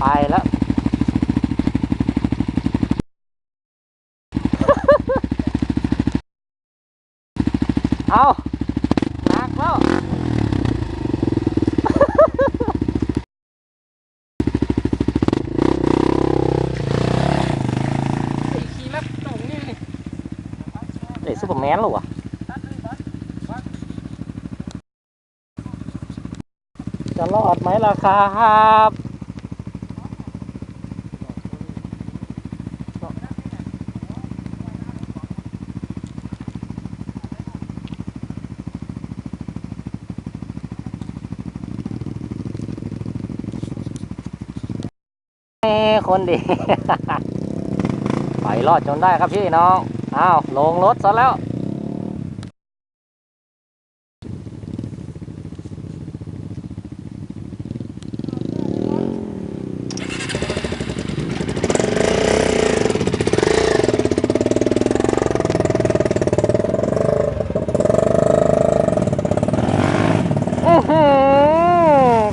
ไปแล้ว เอาหนักแล้ว để Superman luôn à Chả lọt máy là khá hạp คนดี ไปรอดจนได้ครับพี่น้อง อ้าว ลงรถซะแล้ว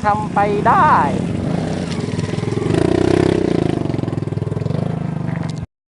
ทำไปได้